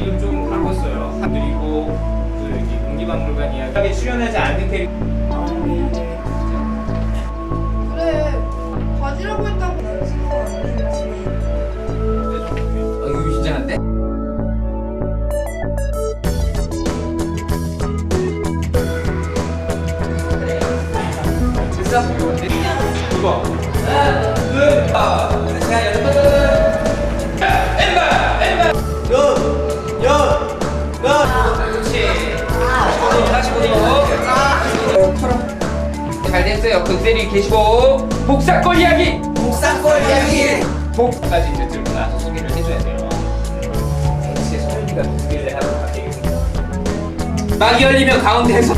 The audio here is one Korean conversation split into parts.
이름 좀 바꿨어요. 그리고 그 여기 국립박물관 이야기 출연하지 않는 캐릭터. 그래 바지라고 했다고 신경 안 쓰지 어, 이거 긴장한데? 됐어? 이거. 자, 여러분. 다 잘 됐어요. 그대리 계시고 복사골 이야기. 복사골 이야기. 복까지 이제 들고 나서 소개를 해줘야 돼요. 제 소연이가 소개를 하고 가겠습니다. 막이 열리면 가운데에서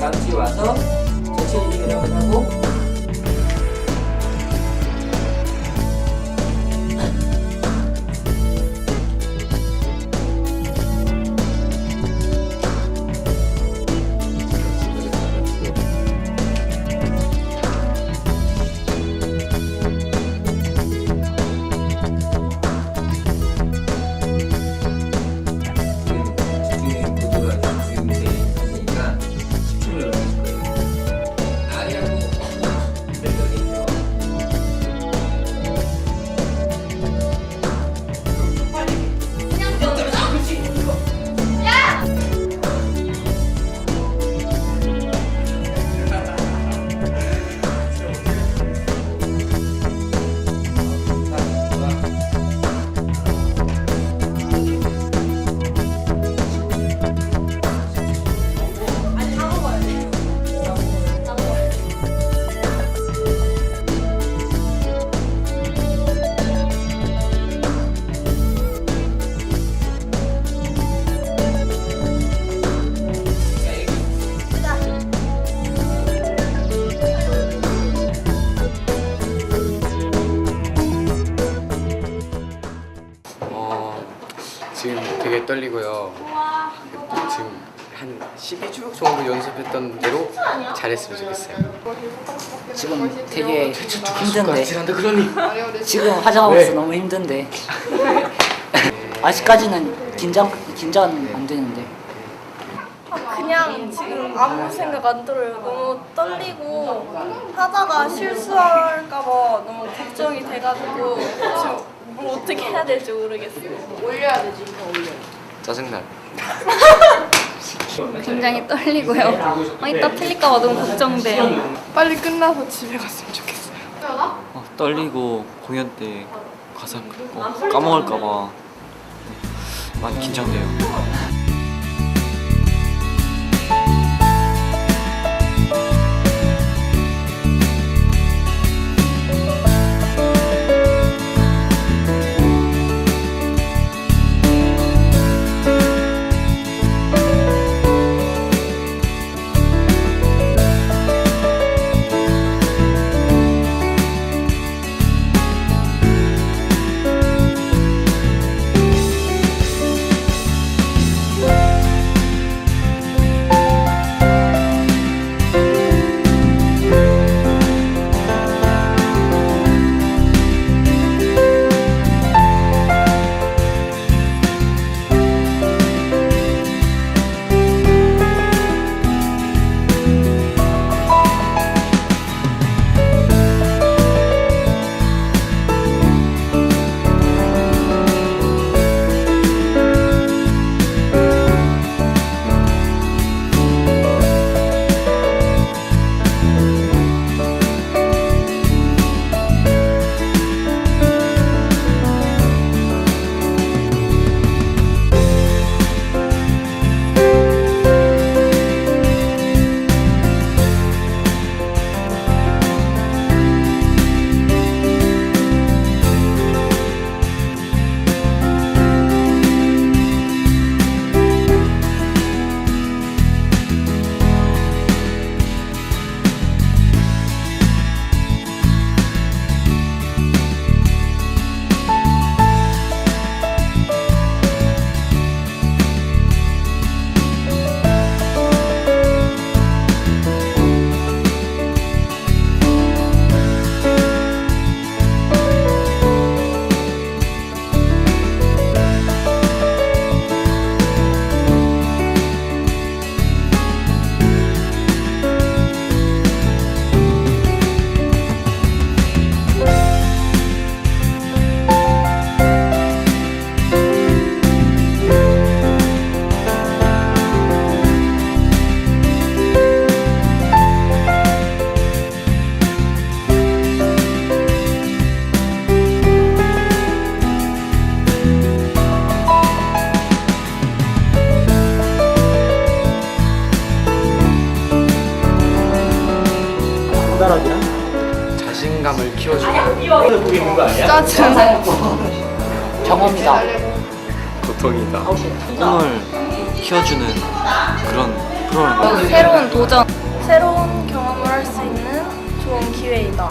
다음 주에 와서 전체 일을 하고 되게 떨리고요. 지금 한 12주 정도 연습했던 대로 잘했으면 좋겠어요. 지금 되게 힘든데 그러니. 지금 화장하고 왜? 있어 너무 힘든데 아직까지는 긴장 긴장 안 되는데 그냥 지금 아무 생각 안 들어요. 너무 떨리고 하다가 실수할까봐 너무 걱정이 돼가지고 지금 뭘 어떻게 해야 될지 모르겠어요. 짜증나. 굉장히 떨리고요. 어, 이따 틀릴까 봐 너무 걱정돼요. 빨리 끝나서 집에 갔으면 좋겠어요 어, 떨리고 공연 때 가사 어, 까먹을까 봐 많이 긴장돼요. 자신감을 키워주고 있는 거 아니야? 짜증. 경험이다. 고통이다. 꿈을 키워주는 그런 프로그램 새로운 도전. 새로운 경험을 할 수 있는 좋은 기회이다.